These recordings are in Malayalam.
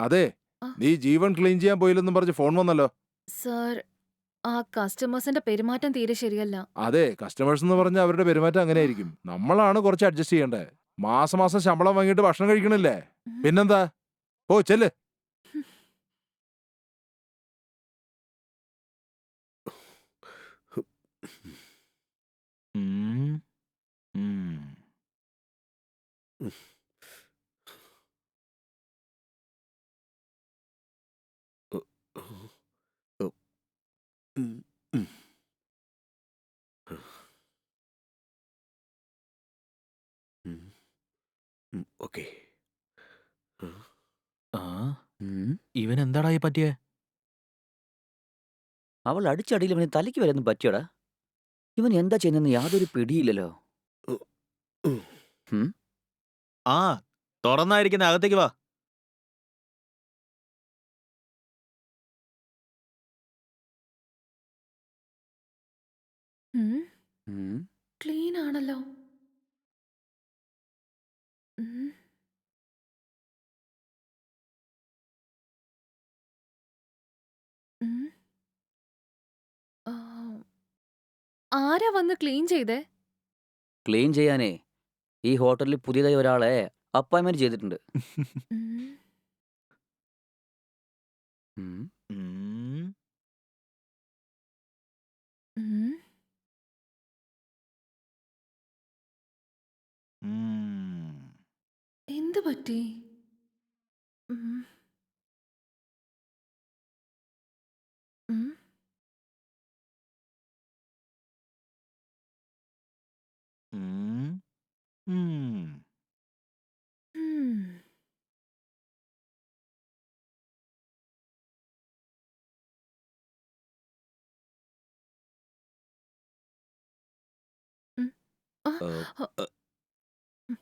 അതെ നീ ജീവൻ ക്ലീൻ ചെയ്യാൻ പോയില്ലെന്നും പറഞ്ഞ് ഫോൺ വന്നല്ലോ. സർ ആ കസ്റ്റമേഴ്സിന്റെ പെരുമാറ്റം തീരെ ശരിയല്ല. അതെ കസ്റ്റമേഴ്സ് എന്ന് പറഞ്ഞാൽ അവരുടെ പെരുമാറ്റം അങ്ങനെ ആയിരിക്കും നമ്മളാണ് കുറച്ച് അഡ്ജസ്റ്റ് ചെയ്യേണ്ടത് മാസം മാസം ശമ്പളം വാങ്ങിയിട്ട് ഭക്ഷണം കഴിക്കണില്ലേ? പിന്നെന്താ? ഓ ചെല്ല്. ഉം. ഓക്കെ. ആ. ഇവൻ എന്താടാ ഈ പറ്റിയേ? അവൾ അടിച്ചടിയിൽ ഇവന് തലയ്ക്ക് വരെയൊന്നും പറ്റിയടാ. ഇവൻ എന്താ ചെയ്യുന്നതെന്ന് യാതൊരു പിടിയില്ലല്ലോ. ആ തുറന്നായിരിക്കുന്ന അകത്തേക്ക് വാ. ഉം. ക്ലീൻ ആണല്ലോ. ഉം. ഉം. ആ, ആരാ വന്ന് ക്ലീൻ ചെയ്തേ ക്ലീൻ ചെയ്യാനേ ഈ ഹോട്ടലിൽ പുതിയതായി ഒരാളെ അപ്പോയിൻമെന്റ് ചെയ്തിട്ടുണ്ട് ഉം. ഉം. ഉം. ഉം. ഉം. എന്ത് പറ്റി ഉം.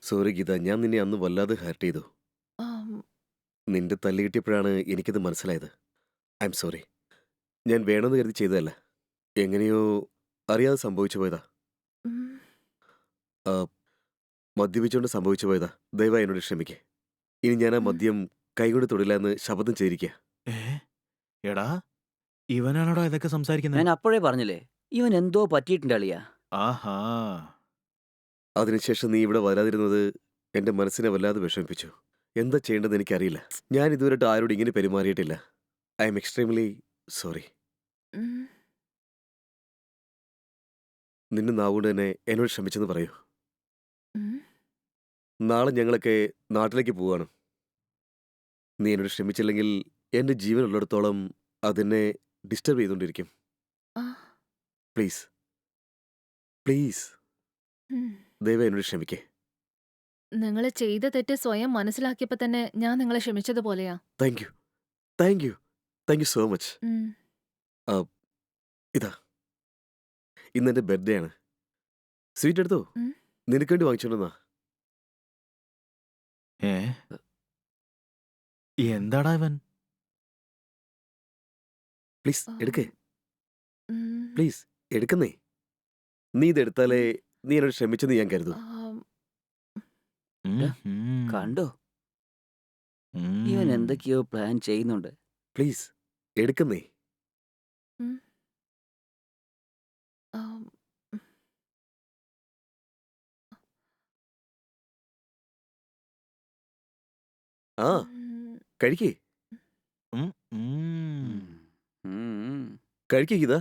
സോറി ഗീത. ഞാൻ നിന്നെ അന്ന് വല്ലാതെ ഹർട്ട് ചെയ്തു. ആം, നിന്റെ തല്ല് കിട്ടിയപ്പോഴാണ് എനിക്കത് മനസ്സിലായത്. ഐ എം സോറി ഞാൻ വേണമെന്ന് കരുതി ചെയ്തതല്ല. എങ്ങനെയോ അറിയാതെ സംഭവിച്ചു പോയതാ. ഉം. മദ്യപിച്ചുകൊണ്ട് സംഭവിച്ചു പോയതാ. ദയവായി എന്നോട് ക്ഷമിക്കേ. ഇനി ഞാൻ ആ ഉം. മദ്യം കൈകൊണ്ട് തൊടില്ല എന്ന് ശബ്ദം ചെയ്തിരിക്കുക ഏ? എടാ ഇവനാണോടാ ഇതൊക്കെ സംസാരിക്കുന്നത് ഞാൻ അപ്പോഴേ പറഞ്ഞില്ലേ ഇവൻ എന്തോ പറ്റിയിട്ടുണ്ട് അളിയാ. ആഹാ. അതിനുശേഷം നീ ഇവിടെ വരാതിരുന്നത് എന്റെ മനസ്സിനെ വല്ലാതെ വിഷമിപ്പിച്ചു. എന്താ ചെയ്യേണ്ടതെന്ന് എനിക്കറിയില്ല. ഞാൻ ഇതുവരെയായിട്ട് ആരോട് ഇങ്ങനെ പെരുമാറിയിട്ടില്ല. I'm extremely sorry. നിന്നെ നാവുകൊണ്ട് തന്നെ എന്നോട് ക്ഷമിച്ചെന്ന് പറയൂ. നാളെ ഞങ്ങളൊക്കെ നാട്ടിലേക്ക് പോവാണ് നീ എന്നോട് ക്ഷമിച്ചില്ലെങ്കിൽ എന്റെ ജീവനുള്ളിടത്തോളം അതെന്നെ ഡിസ്റ്റർബ് ചെയ്തുകൊണ്ടിരിക്കും. പ്ലീസ് പ്ലീസ് പ്ലീസ് ദയവായി എന്നോട് ക്ഷമിക്കേ. നിങ്ങൾ ചെയ്ത തെറ്റ് സ്വയം മനസ്സിലാക്കിയപ്പോ തന്നെ ഞാൻ നിങ്ങളെ ക്ഷമിച്ചതുപോലെയാ. Thank you. Thank you. Thank you so much. ഉം. ഇതാ. ഇന്ന് എന്റെ ബർത്ത്ഡേ ആണ്. സ്വീറ്റ് എടുത്തോ? ഉം. നിനക്ക് വേണ്ടി വാങ്ങിച്ചോണ്ടെന്നാ ഏ? എന്താടാ ഇവൻ? പ്ലീസ് എടുക്കേ. ഉം. പ്ലീസ് എടുക്കുന്നേ. നീ ഇതെടുത്താലേ നീ എന്നോട് ക്ഷമിച്ചെന്ന് ഞാൻ കരുതൂ ആം, ഉം, ഡാ, ഉം, കണ്ടോ? ഇവൻ എന്തൊക്കെയോ പ്ലാൻ ചെയ്യുന്നുണ്ട്. പ്ലീസ് എടുക്കുന്നേ. ആ. കഴിക്കേ. കഴിക്കേ ഗീത.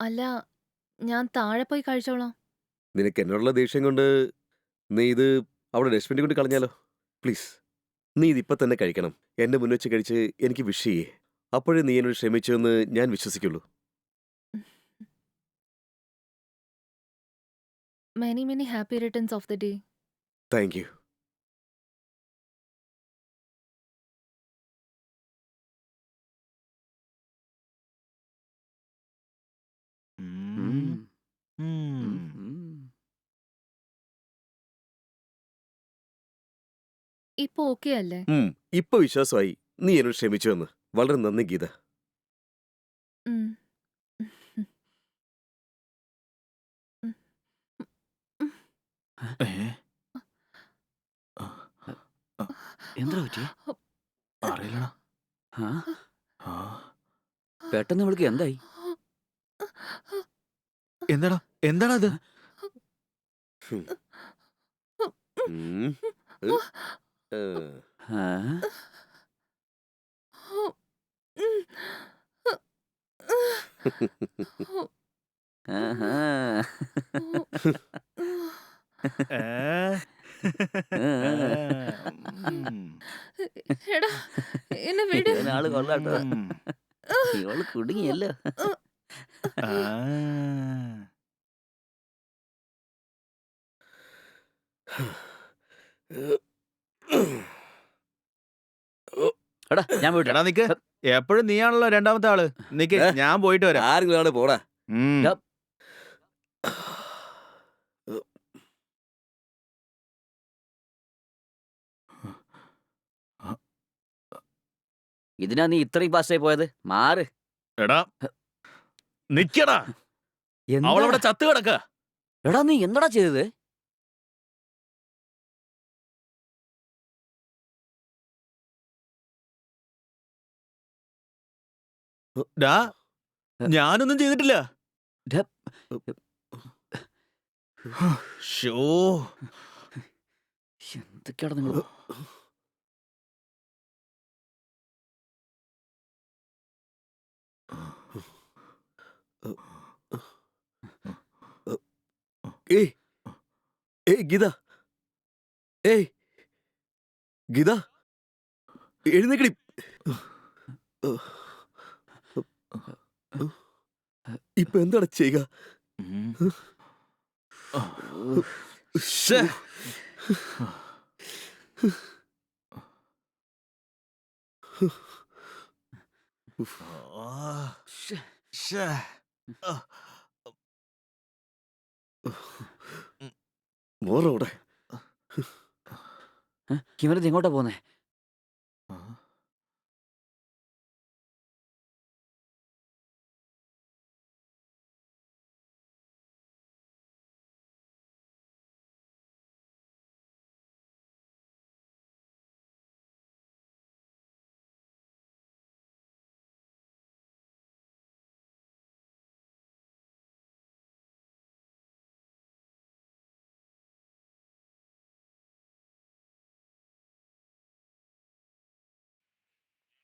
അല്ല ഞാൻ താഴെ പോയി കഴിച്ചോളാം. നിനക്ക് എന്നോടുള്ള ദേഷ്യം കൊണ്ട് നീ ഇത് അവിടെ ഡസ്റ്റ്ബിന്റെ കൊണ്ട് കളഞ്ഞാലോ? പ്ലീസ് നീ ഇതിപ്പോൾ തന്നെ കഴിക്കണം. എന്റെ മുന്നിൽ വെച്ച് കഴിച്ച് എനിക്ക് വിഷ് ചെയ്യേ. അപ്പോഴേ നീ എന്നോട് ക്ഷമിച്ചു എന്ന് ഞാൻ വിശ്വസിക്കുള്ളൂ. Many many happy returns of the day thank you ഇപ്പൊ ഓക്കെ അല്ലേ ഉം, ഇപ്പൊ വിശ്വാസമായി നീ എന്നോട് ക്ഷമിച്ചു എന്ന് വളരെ നന്ദി ഗീത ഉം. ഏ? എന്താ പറ്റി അറിയില്ലടാ ആ? ആ. പെട്ടെന്ന് ഇവൾക്ക് എന്തായി എന്താടാ എന്താടാ അത് ഉം. ഉം. എടാ എന്നെ വിട് ആൾ കൊള്ളാട്ടോ. ഇവൾ കുടുങ്ങിയല്ലോ ആ. എടാ ഞാൻ പോയിട്ട് എടാ നിക്ക്. എപ്പോഴും നീയാണല്ലോ രണ്ടാമത്തെ ആൾ. നിക്ക് ഞാൻ പോയിട്ട് വരാം. ആരെങ്കിലും ആണ് പോടാ. ഉം. ഇതിനാ നീ ഇത്രയും ഫാസ്റ്റായി പോയത്? മാറ്. എടാ നിക്കടാ. എന്താ? അവളവിടെ ചത്ത് കിടക്ക. എടാ നീ എന്താടാ ചെയ്തത്? ഡാ ഞാനൊന്നും ചെയ്തിട്ടില്ല. ഡാ. ഷോ എന്തൊക്കെയാണ് നിങ്ങൾ ഏയ് ഏയ് ഗീത. ഏയ് ഗീത. എഴുന്നേക്കടി. ഇപ്പൊ എന്താണ് ചെയ്യുക? ഇങ്ങോട്ടാ മോറോടെ എങ്ങോട്ടാ പോന്നെ?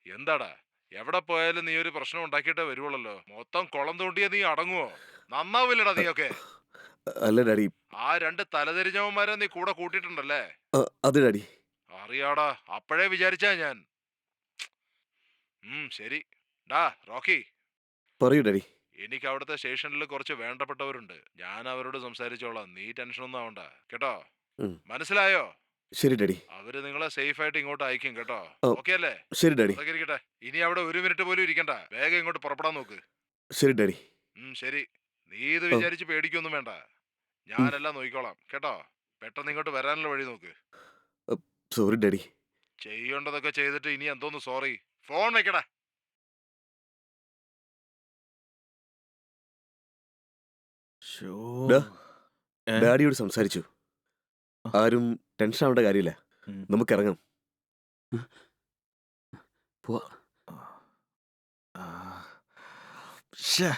എന്താടാ? എവിടെ പോയാലും നീ ഒരു പ്രശ്നം ഉണ്ടാക്കിയിട്ടേ വരുവുള്ളല്ലോ മൊത്തം കുളം തോണ്ടിയ നീ അടങ്ങുവോ? നന്നാവില്ലടാ നീയൊക്കെ. അല്ല ഡാഡി. ആ രണ്ട് തലതിരിഞ്ഞവന്മാരെ നീ കൂടെ കൂട്ടിയിട്ടുണ്ടല്ലേ? ആ, അത് ഡാഡി. അറിയാടാ. അപ്പോഴേ വിചാരിച്ചാ ഞാൻ. ഉം ശരി. ഡാ റോക്കി. പറയൂ ഡാഡി. എനിക്ക് അവിടുത്തെ സ്റ്റേഷനിൽ കുറച്ച് വേണ്ടപ്പെട്ടവരുണ്ട്. ഞാൻ അവരോട് സംസാരിച്ചോളാം. നീ ടെൻഷനൊന്നും ആവണ്ട. കേട്ടോ? മനസ്സിലായോ? ശരി ഡാഡി. അവർ നിങ്ങളെ സേഫ് ആയിട്ട് ഇങ്ങോട്ട് അയക്കും കേട്ടോ. ഓ. ഓക്കെ അല്ലേ? ശരി ഡാഡി. അതൊക്കെ ഇരിക്കട്ടെ. ഇനി അവിടെ ഒരു മിനിറ്റ് പോലും ഇരിക്കണ്ട. വേഗം ഇങ്ങോട്ട് പുറപ്പെടാൻ നോക്ക്. ശരി ഡാഡി. ഉം ശരി. നീ ഇത്. വിചാരിച്ച് പേടിക്കൊന്നും വേണ്ട. ഞാനെല്ലാം നോക്കിക്കോളാം. കേട്ടോ? പെട്ടെന്ന് ഇങ്ങോട്ട് വരാനുള്ള വഴി നോക്ക്. Sorry daddy. ചെയ്യേണ്ടതൊക്കെ ചെയ്തിട്ട് ഇനി എന്തോന്ന് സോറി ഫോൺ വെക്കടാ. ഷോ. ഡാ. ഏ? ഡാഡിയോട് സംസാരിച്ചു. ആരും ടെൻഷൻ ആവേണ്ട കാര്യമില്ല. നമുക്ക് ഇറങ്ങാം പോവാ. ആ. ശ്ശേ.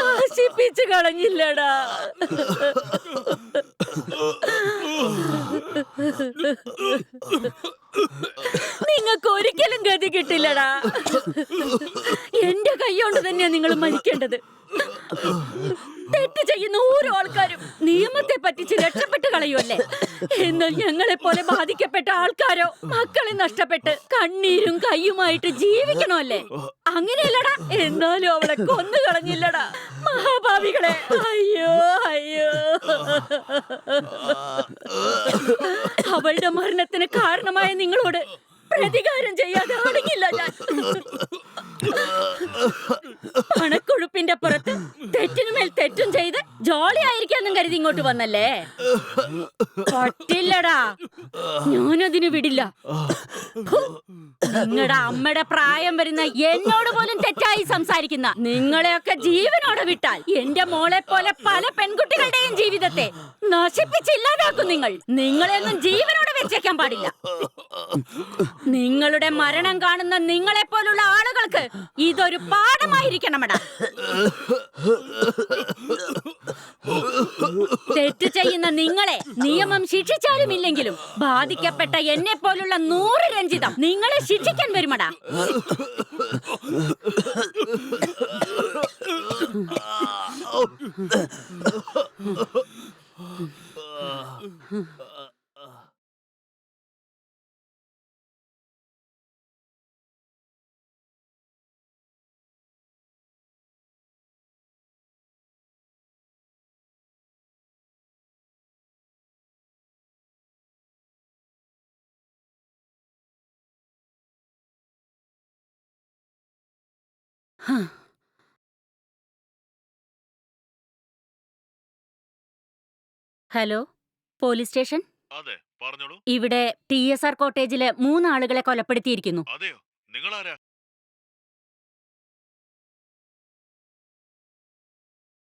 നശിപ്പിച്ചു കളഞ്ഞില്ലടാ. നിങ്ങൾക്ക് ഒരിക്കലും ഗതി കിട്ടില്ലടാ. തന്നെയാ നിങ്ങൾ മരിക്കേണ്ടത്. തെറ്റ് ചെയ്യുന്ന ഓരോ ആൾക്കാരും നിയമത്തെ പറ്റിച്ച് രക്ഷപ്പെട്ട് കളയുമല്ലേ എന്നാൽ ഞങ്ങളെ പോലെ ബാധിക്കപ്പെട്ട ആൾക്കാരോ മക്കളെ നഷ്ടപ്പെട്ട് കണ്ണീരും കയ്യുമായിട്ട് ജീവിക്കണമല്ലേ? അങ്ങനെയല്ലടാ. എന്നാലും അവളെ കൊന്നു കളഞ്ഞില്ലടാ. മഹാഭാവികളെ. അയ്യോ അയ്യോ. അവളുടെ മരണത്തിന് കാരണമായ നിങ്ങളോട് പ്രതികാരം ചെയ്യാതെ അടങ്ങില്ല ഞാൻ പണക്കൊഴുപ്പിന്റെ പുറത്ത് തെറ്റിനുമേൽ തെറ്റും ചെയ്ത് ജോളി ആയിരിക്കാന്നും കരുതി ഇങ്ങോട്ട് വന്നല്ലേ? പറ്റില്ലടാ ഞാനതിന് വിടില്ല. നിങ്ങളുടെ അമ്മയുടെ പ്രായം വരുന്ന എന്നോട് പോലും തെറ്റായി സംസാരിക്കുന്ന നിങ്ങളെയൊക്കെ ജീവനോടെ വിട്ടാൽ എന്റെ മോളെ പോലെ പല പെൺകുട്ടികളുടെയും ജീവിതത്തെ നശിപ്പിച്ചില്ലാതാക്കും നിങ്ങൾ. നിങ്ങളെയൊന്നും ജീവനോടെ വെച്ചേക്കാൻ പാടില്ല. നിങ്ങളുടെ മരണം കാണുന്ന നിങ്ങളെ പോലുള്ള ആളുകൾക്ക് ഇതൊരു പാഠമായിരിക്കണമടാ. തെറ്റ് ചെയ്യുന്ന നിങ്ങളെ നിയമം ശിക്ഷിച്ചാലും ഇല്ലെങ്കിലും ബാധിക്കപ്പെട്ട എന്നെ പോലുള്ള നൂറ് രഞ്ജിതം നിങ്ങളെ ശിക്ഷിക്കാൻ വരുമടാ. Hello police station? അതെ പറഞ്ഞോളൂ. ഇവിടെ ടി എസ് ആർ കോട്ടേജിലെ മൂന്നാളുകളെ കൊലപ്പെടുത്തിയിരിക്കുന്നു. അതെയോ? നിങ്ങളാരാ?